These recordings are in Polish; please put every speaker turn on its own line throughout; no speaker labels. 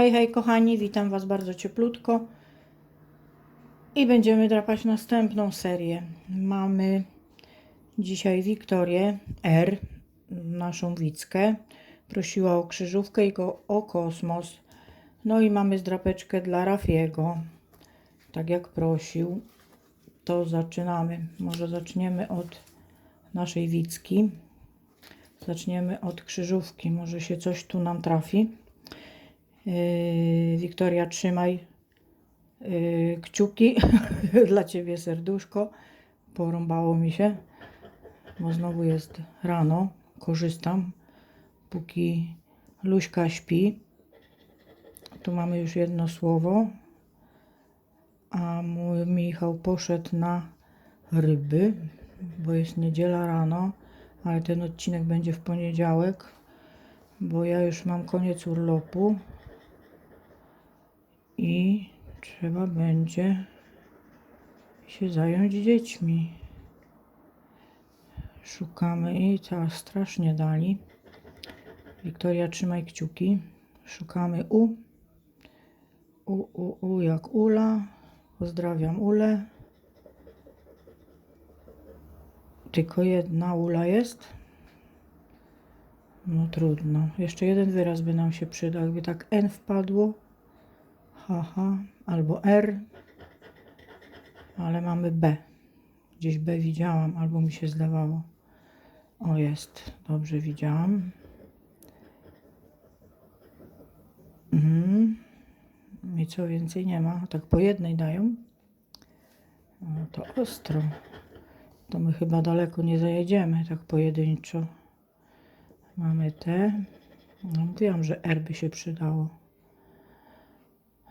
Hej, hej kochani, witam Was bardzo cieplutko. I będziemy drapać następną serię. Mamy dzisiaj Wiktorię R, naszą Wickę. Prosiła o krzyżówkę i go o kosmos. No i mamy zdrapeczkę dla Rafiego. Tak jak prosił. To zaczynamy. Może zaczniemy od naszej Wicki. Zaczniemy od krzyżówki. Może się coś tu nam trafi. Yy, Wiktoria, trzymaj yy, kciuki dla Ciebie serduszko. Porąbało mi się, bo znowu jest rano. Korzystam, póki Luśka śpi. Tu mamy już jedno słowo. A mój Michał poszedł na ryby, bo jest niedziela rano, ale ten odcinek będzie w poniedziałek, bo ja już mam koniec urlopu i trzeba będzie się zająć dziećmi. Szukamy i teraz strasznie dali. Wiktoria, trzymaj kciuki. Szukamy U. U, U, U jak Ula. Pozdrawiam Ulę. Tylko jedna Ula jest. No trudno. Jeszcze jeden wyraz by nam się przydał. Jakby tak N wpadło. Haha. Albo R. Ale mamy B. Gdzieś B widziałam, albo mi się zdawało. O, jest. Dobrze widziałam. Mhm. I co więcej nie ma. Tak po jednej dają. O, to ostro. To my chyba daleko nie zajedziemy, tak pojedynczo. Mamy te. No, mówiłam, że R by się przydało.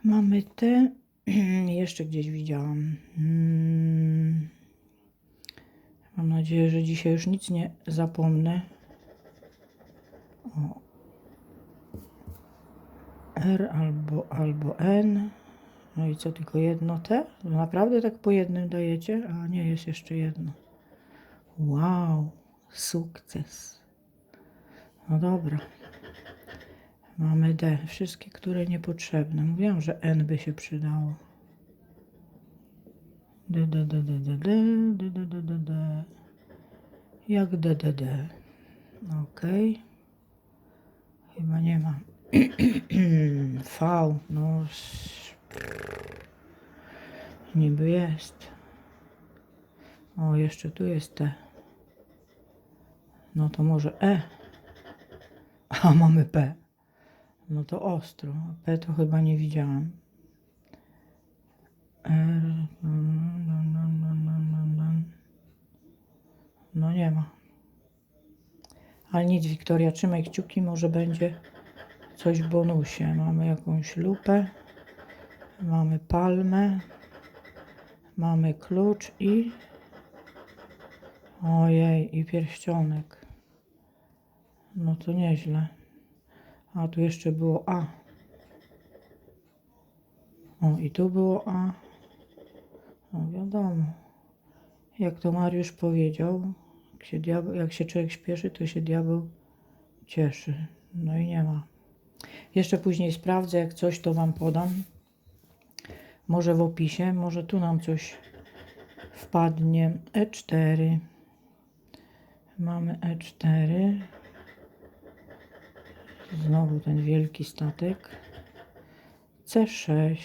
Mamy te. Jeszcze gdzieś widziałam. Mm. Mam nadzieję, że dzisiaj już nic nie zapomnę. O. R albo, albo N. No i co, tylko jedno te? No Naprawdę tak po jednym dajecie? A nie, jest jeszcze jedno. Wow, sukces. No dobra. Mamy D. Wszystkie, które niepotrzebne. Mówiłam, że N by się przydało. D, D, D, D, D, D, D, D, D, D, D. Jak D, D, D. Okej. Chyba nie ma. V. No. Niby jest. O, jeszcze tu jest T. No to może E. A mamy P. No to ostro. P to chyba nie widziałam. R. No, no, no, no, nie ma. Ale nic, Wiktoria, trzymaj kciuki, może będzie coś w bonusie. Mamy jakąś lupę, mamy palmę, mamy klucz i ojej, i pierścionek. No to nieźle. A tu jeszcze było A. O, i tu było A. No wiadomo. Jak to Mariusz powiedział, jak się, diabeł, jak się człowiek śpieszy, to się diabeł cieszy. No i nie ma. Jeszcze później sprawdzę, jak coś to Wam podam. Może w opisie, może tu nam coś wpadnie. E4. Mamy E4. Znowu ten wielki statek. C6.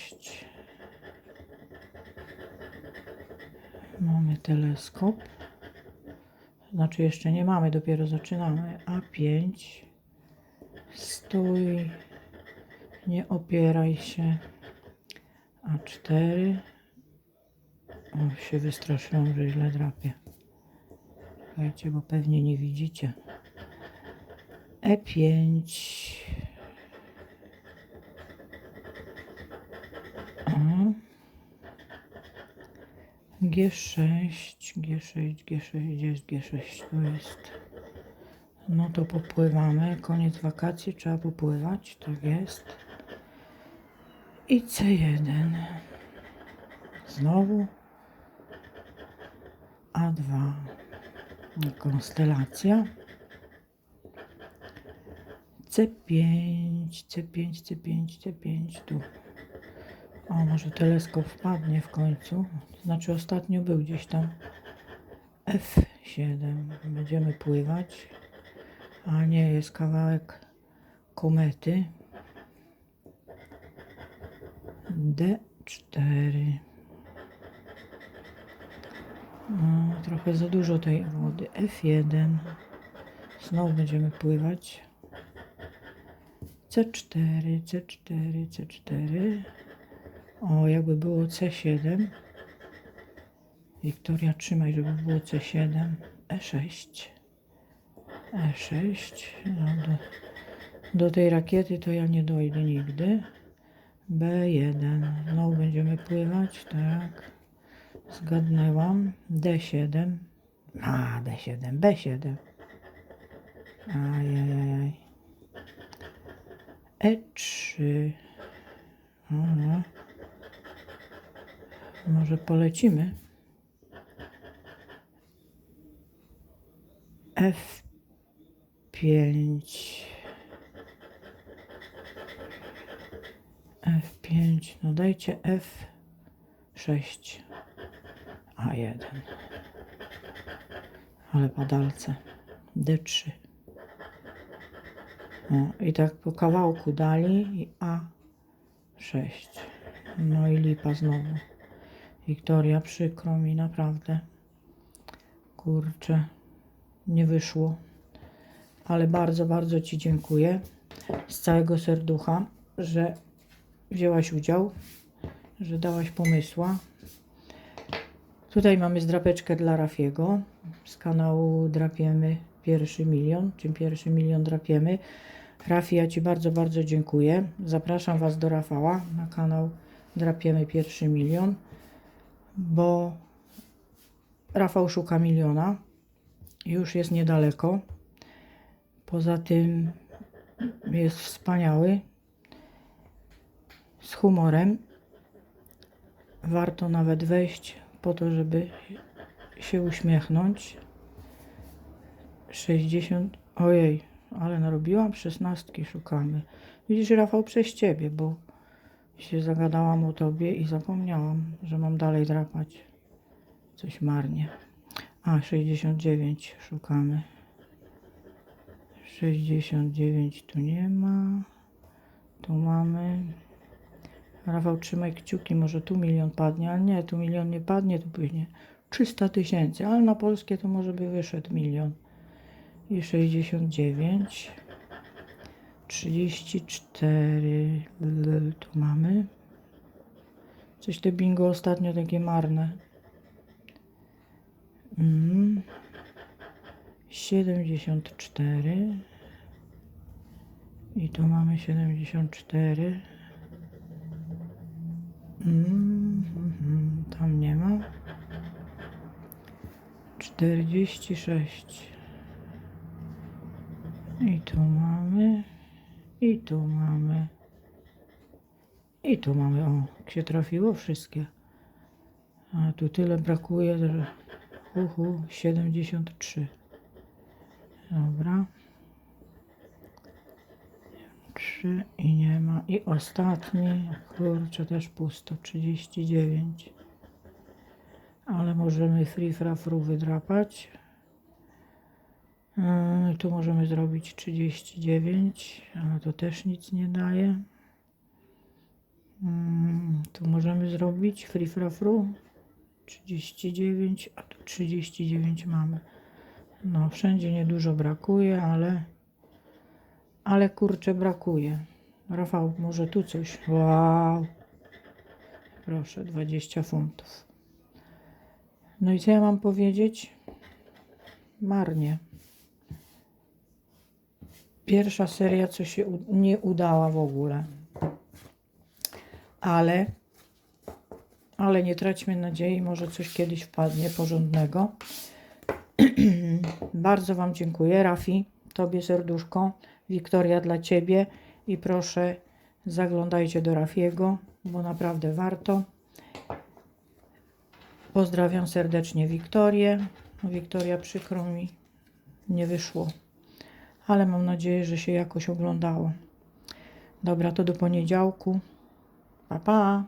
Mamy teleskop. Znaczy jeszcze nie mamy, dopiero zaczynamy. A5. Stój. Nie opieraj się. A4. O, się wystraszyłam, że źle drapię. Słuchajcie, bo pewnie nie widzicie. E5. O. G6, G6, G6, gdzie jest G6? Tu jest. No to popływamy. Koniec wakacji, trzeba popływać. Tak jest. I C1. Znowu A2. Konstelacja. C5, C5, C5, C5, tu. O, może teleskop wpadnie w końcu. Znaczy ostatnio był gdzieś tam. F7. Będziemy pływać. A nie, jest kawałek komety. D4. No, trochę za dużo tej wody. F1. Znowu będziemy pływać. C4, C4, C4. O, jakby było C7. Wiktoria, trzymaj, żeby było C7. E6. E6. No, do, do tej rakiety to ja nie dojdę nigdy. B1. Znowu będziemy pływać, tak. Zgadnęłam. D7. A, D7, B7. Ajajaj. E3. Aha. Może polecimy. F5. F5. No dajcie F6. A1. Ale padalce. D3. O, I tak po kawałku dali i A6. No i lipa znowu. Wiktoria, przykro mi naprawdę. Kurczę, nie wyszło. Ale bardzo, bardzo Ci dziękuję z całego serducha, że wzięłaś udział, że dałaś pomysła. Tutaj mamy zdrapeczkę dla Rafiego z kanału Drapiemy Pierwszy Milion, czym Pierwszy Milion Drapiemy. Rafi, ja Ci bardzo, bardzo dziękuję. Zapraszam Was do Rafała na kanał Drapiemy Pierwszy Milion, bo Rafał szuka miliona. Już jest niedaleko. Poza tym jest wspaniały. Z humorem. Warto nawet wejść po to, żeby się uśmiechnąć. 60. Ojej, ale narobiłam szesnastki, szukamy. Widzisz, Rafał, przez ciebie, bo się zagadałam o tobie i zapomniałam, że mam dalej drapać. Coś marnie. A, 69 szukamy. 69 tu nie ma. Tu mamy. Rafał, trzymaj kciuki, może tu milion padnie, ale nie, tu milion nie padnie, tu później 300 tysięcy, ale na polskie to może by wyszedł milion. I 69. 34. L, tu mamy. Coś te bingo ostatnio takie marne. Mm. 74. I tu mamy 74. Mm, mhm, tam nie ma. 46. I tu mamy. I tu mamy. I tu mamy. O, się trafiło wszystkie. A tu tyle brakuje, że uhu, 73. Dobra. 3 i nie ma. I ostatni, kurczę, też pusto, 39. Ale możemy free fra fru wydrapać. Yy, tu możemy zrobić 39, ale to też nic nie daje. Yy, tu możemy zrobić free fra fru 39, a tu 39 mamy. No, wszędzie niedużo brakuje, ale ale kurczę brakuje. Rafał, może tu coś. Wow. Proszę, 20 funtów. No i co ja mam powiedzieć? Marnie. Pierwsza seria, co się nie udała w ogóle. Ale, ale nie traćmy nadziei, może coś kiedyś wpadnie porządnego. Bardzo Wam dziękuję. Rafi, Tobie serduszko. Wiktoria dla Ciebie. I proszę, zaglądajcie do Rafiego, bo naprawdę warto. Pozdrawiam serdecznie Wiktorię. Wiktoria, przykro mi, nie wyszło. Ale mam nadzieję, że się jakoś oglądało. Dobra, to do poniedziałku. Pa, pa.